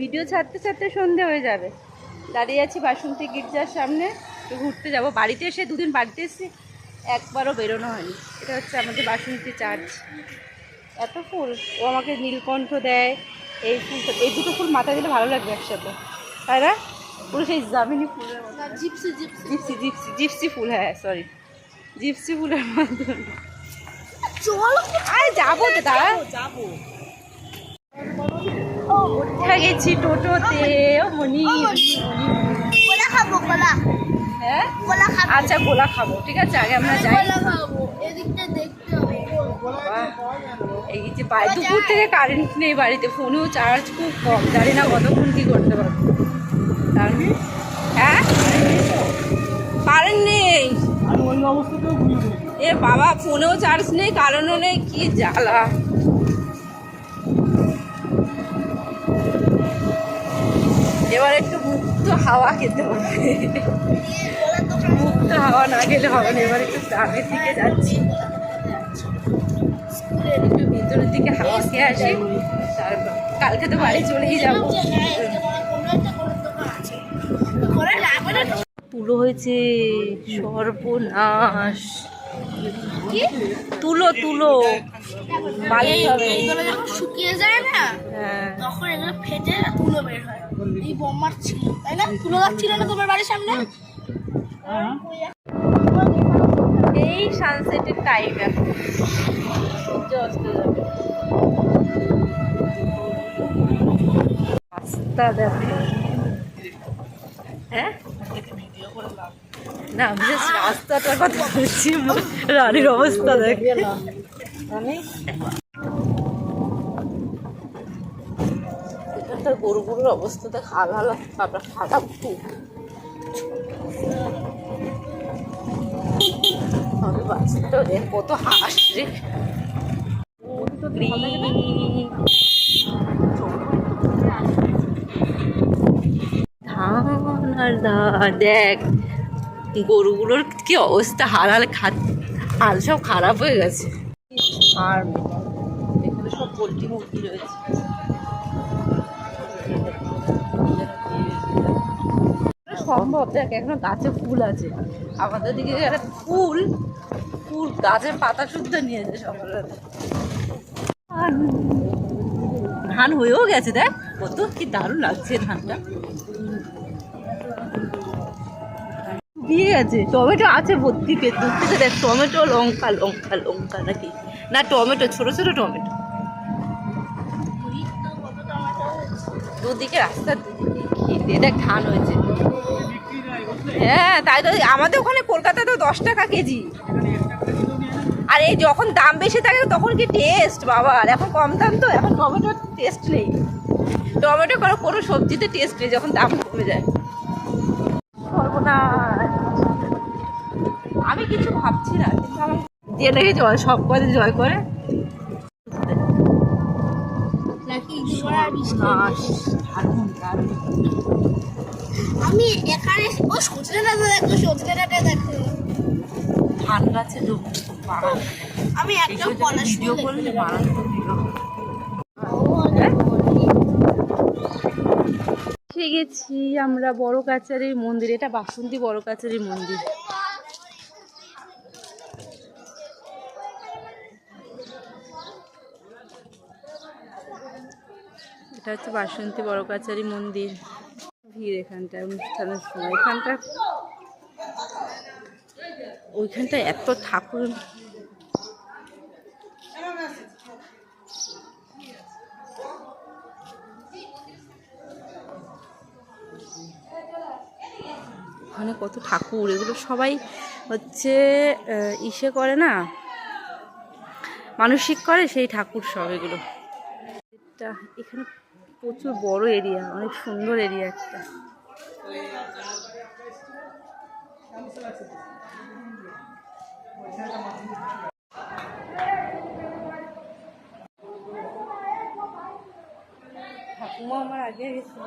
Video ছাড়তে ছাড়তে সন্ধে হয়ে যাবে। দাঁড়িয়ে আছি বাসন্তী গির্জার সামনে একটু ঘুরতে যাব। বাড়িতে এসে দুদিন বাড়িতে এসে একবারও বেরোনো হয়নি। এটা হচ্ছে আমাদের বাসন্তী চার্চ। এত ফুল ও আমাকে নীলকণ্ঠ দেয় এই ফুল এই দুটো ফুল মাথায় দিলে ভালো লাগবে একসাথে। তাই না? পুরো সেই জামিনি ফুলের gypsy gypsy. Gypsy gypsy gypsy ফুল হ্যাঁ সরি জিপসি ফুলের মাধ্যমে চল। আরে যাব তো দাঁড়া। যাব। উঠে গেছি টোটোতে। ও মনি কলা খাব কলা। হ্যাঁ? খাব। আচ্ছা গোলা খাব ঠিক আছে? আগে আমরা যাই। এদিকটা দেখতে হবে। এই যে দুপুর থেকে কারেন্ট নেই বাড়িতে ফোনেও চার্জ খুব কম। জানি না কতক্ষণ কি করতে পারব। হ্যাঁ? কারেন্ট নেই। এ বাবা ফোনেও চার্জ নেই কারণও নেই কি জ্বালা। এবার একটু মুক্ত হাওয়া খেতে হবে। মুক্ত হাওয়া না গেলে হবে না, এবার একটু গ্রামের দিকে যাচ্ছি। একটু ভিতরের দিকে হাওয়া খেয়ে আসি, তারপর কালকে তো বাড়ি চলেই যাব। তুলো হয়েছে সর্বনাশ। তুলো তুলো। বালি হবে। এইগুলো যখন শুকিয়ে যায় না হ্যাঁ। তখন এগুলো ফেটে তুলো বের হয়। এই বোমার ছিল তাই না? তুলো গাছ ছিল না তোমার বাড়ির সামনে? এই সানসেটের টাইম এখন। সূর্য অস্ত যাবে। রাস্তা দেখো। হ্যাঁ? না আমি রাস্তাটার কথা বলছি রানীর অবস্থা দেখ। এখানকার গরুগুলোর অবস্থা তো খারাপ আপনার খারাপ খুব আমি বাচ্চাটাও দেখ কত হাস রে ধান আর ধান দেখ গরুগুলোর কি অবস্থা? হাল খা হাল সব খারাপ হয়ে গেছে। আর এখানে সব পোলট্রি মুরগি রয়েছে। সম্ভব, দেখ, এখনও গাছে ফুল আছে। আমাদের দিকে একটা ফুল ফুল গাছের পাতা শুদ্ধ নিয়ে যায় সকালে ধান হয়েও গেছে, দেখ, কত কি দারুণ লাগছে ধানটা। দিয়ে গেছে। টমেটো আছে ভর্তি পেট দূর থেকে দেখ, টমেটো, লঙ্কা লঙ্কা লঙ্কা নাকি? না, টমেটো, ছোট ছোট টমেটো। দুদিকে দুদিকে খেতে দেখ, ধান হয়েছে। হ্যাঁ তাই তো আমাদের ওখানে কলকাতাতে তো দশ টাকা কেজি। আর এই যখন দাম বেশি থাকে, তখন কি টেস্ট বাবা? আর এখন কম দাম তো, এখন টমেটোর টেস্ট নেই। টমেটো কোনো কোনো সবজিতে টেস্ট নেই, যখন দাম কমে যায়। সর্বনাশ। ভাবছি না কিন্তু আমার যে নাকি জয় সব পদে জয় করে। আমি এখানে ও সজনে ডাটা দেখো সজনে ডাটা দেখো। ধান গাছে আমি একটা এইসব ভিডিও করলে মারাত্মক এসে গেছি আমরা বড় কাচারির মন্দির এটা বাসন্তী বড় কাচারির মন্দির। এটা হচ্ছে বাসন্তী বড় কাচারি মন্দির। ভিড় এখানটায় অনুষ্ঠানের সময়। এখানটা ওইখানটা এত ঠাকুর। ওখানে কত ঠাকুর। এগুলো সবাই হচ্ছে ইসে করে না? মানসিক করে সেই ঠাকুর সব এগুলো। এখানে প্রচুর বড় এরিয়া অনেক সুন্দর এরিয়া একটা। ঠাকুমা আমার আগে গেছিল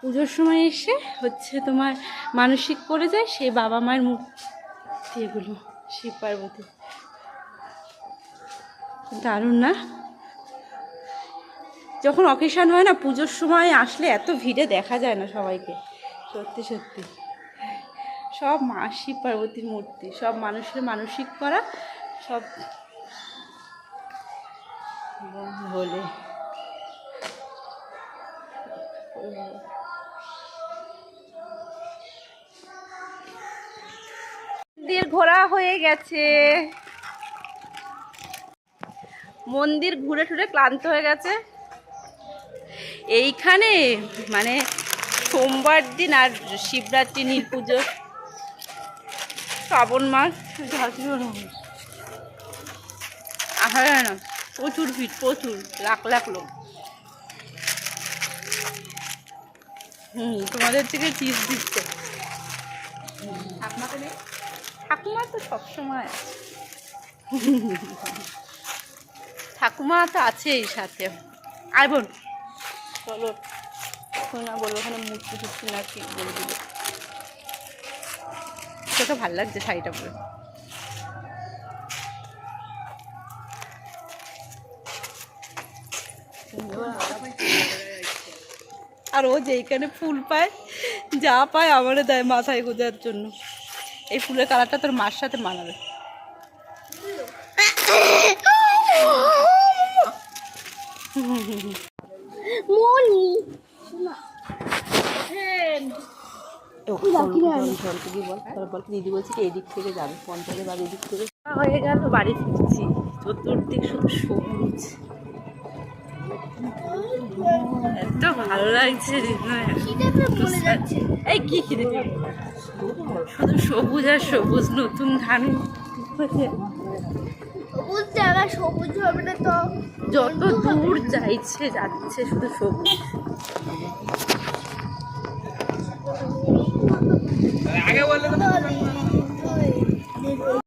পুজোর সময় এসে হচ্ছে তোমার মানসিক করে যায় সেই বাবা মায়ের মূর্তি এগুলো শিব পার্বতী। দারুণ না? যখন অকেশন হয় না, পুজোর সময় আসলে এত ভিড়ে দেখা যায় না সবাইকে, সত্যি সত্যি। সব মা শিব পার্বতীর মূর্তি, সব মানুষের মানসিক করা, সব বলে মন্দির ঘোরা হয়ে গেছে। মন্দির ঘুরে টুরে ক্লান্ত হয়ে গেছে। এইখানে মানে সোমবার দিন আর শিবরাত্রি নীল পুজো, শ্রাবণ মাস না প্রচুর ভিড়, প্রচুর, লাখ লাখ লোক। হুম, তোমাদের থেকে টিপ দিচ্ছে। নেই ঠাকুমা তো সবসময় আছে। ঠাকুমা তো আছেই সাথে। আর বোন। চলো শোনা বলব ওখানে মূর্তি টুর্তি না কি বলে দিল সেটা ভালো লাগছে শাড়িটা পরে। আর ও যেইখানে ফুল পায় যা পায় আমারে দেয় মাথায় গোজার জন্য। এই ফুলের কালারটা তোর মার সাথে মানাবে। মনি। দিদি বলছি কি এদিক থেকে যাবে পঞ্চায়েত বাড়ি এদিক থেকে? হয়ে গেল বাড়ি ফিরছি। চতুর্দিক শুধু সবুজ। এত ভালো লাগছে মরে এই কি খিদে শুধু সবুজ আর সবুজ, নতুন ধান। সবুজ হবে না তো যত দূর যাইছে, যাচ্ছে শুধু সবুজ।